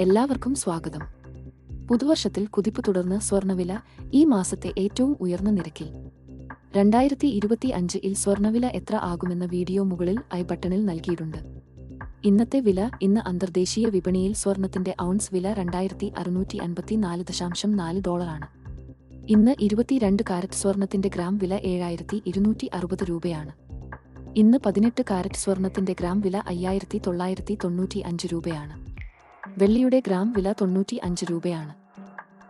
എല്ലാവർക്കും സ്വാഗതം. പുതുവർഷത്തിൽ കുതിപ്പ് തുടർന്ന് സ്വർണവില ഈ മാസത്തെ ഏറ്റവും ഉയർന്ന നിരക്കിൽ. രണ്ടായിരത്തി ഇരുപത്തി അഞ്ചിൽ സ്വർണവില എത്ര ആകുമെന്ന വീഡിയോ മുകളിൽ ഐ ബട്ടണിൽ നൽകിയിട്ടുണ്ട്. ഇന്നത്തെ വില ഇന്ന് അന്തർദേശീയ വിപണിയിൽ സ്വർണത്തിന്റെ ഔൺസ് വില രണ്ടായിരത്തി അറുന്നൂറ്റി അൻപത്തി നാല് ദശാംശം നാല് ഡോളറാണ്. ഇന്ന് ഇരുപത്തിരണ്ട് കാരറ്റ് സ്വർണത്തിന്റെ ഗ്രാം വില ഏഴായിരത്തി ഇരുന്നൂറ്റി അറുപത് രൂപയാണ്. ഇന്ന് പതിനെട്ട് കാരറ്റ് സ്വർണത്തിന്റെ ഗ്രാം വില അയ്യായിരത്തി തൊള്ളായിരത്തി തൊണ്ണൂറ്റി അഞ്ച് രൂപയാണ്. വെള്ളിയുടെ ഗ്രാം വില തൊണ്ണൂറ്റി അഞ്ച് രൂപയാണ്.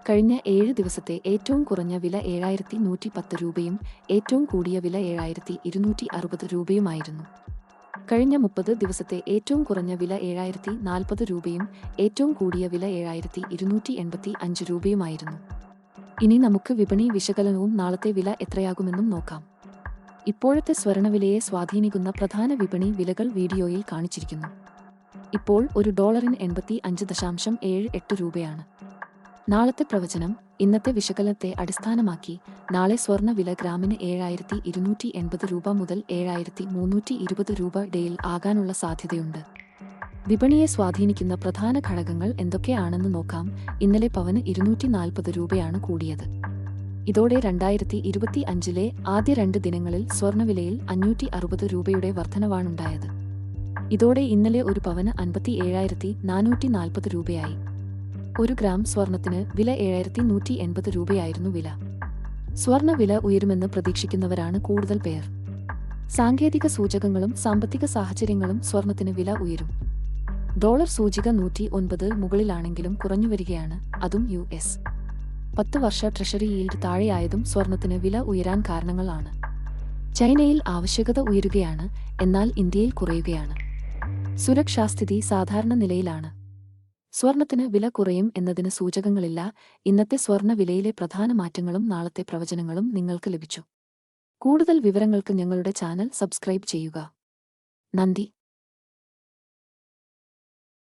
കഴിഞ്ഞ ഏഴ് ദിവസത്തെ ഏറ്റവും കുറഞ്ഞ വില ഏഴായിരത്തി നൂറ്റി പത്ത് രൂപയും ഏറ്റവും കൂടിയ വില ഏഴായിരത്തി ഇരുന്നൂറ്റി അറുപത് രൂപയുമായിരുന്നു. കഴിഞ്ഞ മുപ്പത് ദിവസത്തെ ഏറ്റവും കുറഞ്ഞ വില ഏഴായിരത്തി നാൽപ്പത് രൂപയും ഏറ്റവും കൂടിയ വില ഏഴായിരത്തി ഇരുന്നൂറ്റി എൺപത്തി അഞ്ച് രൂപയുമായിരുന്നു. ഇനി നമുക്ക് വിപണി വിശകലനവും നാളത്തെ വില എത്രയാകുമെന്നും നോക്കാം. ഇപ്പോഴത്തെ സ്വർണവിലയെ സ്വാധീനിക്കുന്ന പ്രധാന വിപണി വിലകൾ വീഡിയോയിൽ കാണിച്ചിരിക്കുന്നു. ഇപ്പോൾ ഒരു ഡോളറിന് എൺപത്തി അഞ്ച് ദശാംശം ഏഴ് എട്ട് രൂപയാണ്. നാളത്തെ പ്രവചനം ഇന്നത്തെ വിശകലനത്തെ അടിസ്ഥാനമാക്കി നാളെ സ്വർണ വില ഗ്രാമിന് ഏഴായിരത്തി ഇരുന്നൂറ്റി എൺപത് രൂപ മുതൽ ഏഴായിരത്തി മുന്നൂറ്റി ഇരുപത് രൂപ ഡേയിൽ ആകാനുള്ള സാധ്യതയുണ്ട്. വിപണിയെ സ്വാധീനിക്കുന്ന പ്രധാന ഘടകങ്ങൾ എന്തൊക്കെയാണെന്ന് നോക്കാം. ഇന്നലെ പവന് ഇരുന്നൂറ്റി നാൽപ്പത് രൂപയാണ് കൂടിയത്. ഇതോടെ രണ്ടായിരത്തി ഇരുപത്തി അഞ്ചിലെ ആദ്യ രണ്ട് ദിനങ്ങളിൽ സ്വർണവിലയിൽ അഞ്ഞൂറ്റി അറുപത് രൂപയുടെ വർധനവാണുണ്ടായത്. ഇതോടെ ഇന്നലെ ഒരു പവന് അൻപത്തി ഏഴായിരത്തി നാനൂറ്റി നാൽപ്പത് രൂപയായി. ഒരു ഗ്രാം സ്വർണത്തിന് വില ഏഴായിരത്തി നൂറ്റി എൺപത് രൂപയായിരുന്നു വില. സ്വർണ വില ഉയരുമെന്ന് പ്രതീക്ഷിക്കുന്നവരാണ് കൂടുതൽ പേർ. സാങ്കേതിക സൂചകങ്ങളും സാമ്പത്തിക സാഹചര്യങ്ങളും സ്വർണത്തിന് വില ഉയരും. ഡോളർ സൂചിക നൂറ്റി ഒൻപത് മുകളിലാണെങ്കിലും കുറഞ്ഞുവരികയാണ് അതും യു എസ്. പത്ത് വർഷ ട്രഷറി ഈൽഡ് താഴെയായതും സ്വർണത്തിന് വില ഉയരാൻ കാരണങ്ങളാണ്. ചൈനയിൽ ആവശ്യകത ഉയരുകയാണ് എന്നാൽ ഇന്ത്യയിൽ കുറയുകയാണ്. സുരക്ഷാസ്ഥിതി സാധാരണ നിലയിലാണ്. സ്വർണത്തിന് വില കുറയും എന്നതിന് സൂചകങ്ങളില്ല. ഇന്നത്തെ സ്വർണ വിലയിലെ പ്രധാന മാറ്റങ്ങളും നാളത്തെ പ്രവചനങ്ങളും നിങ്ങൾക്ക് ലഭിച്ചു. കൂടുതൽ വിവരങ്ങൾക്ക് ഞങ്ങളുടെ ചാനൽ സബ്സ്ക്രൈബ് ചെയ്യുക. നന്ദി.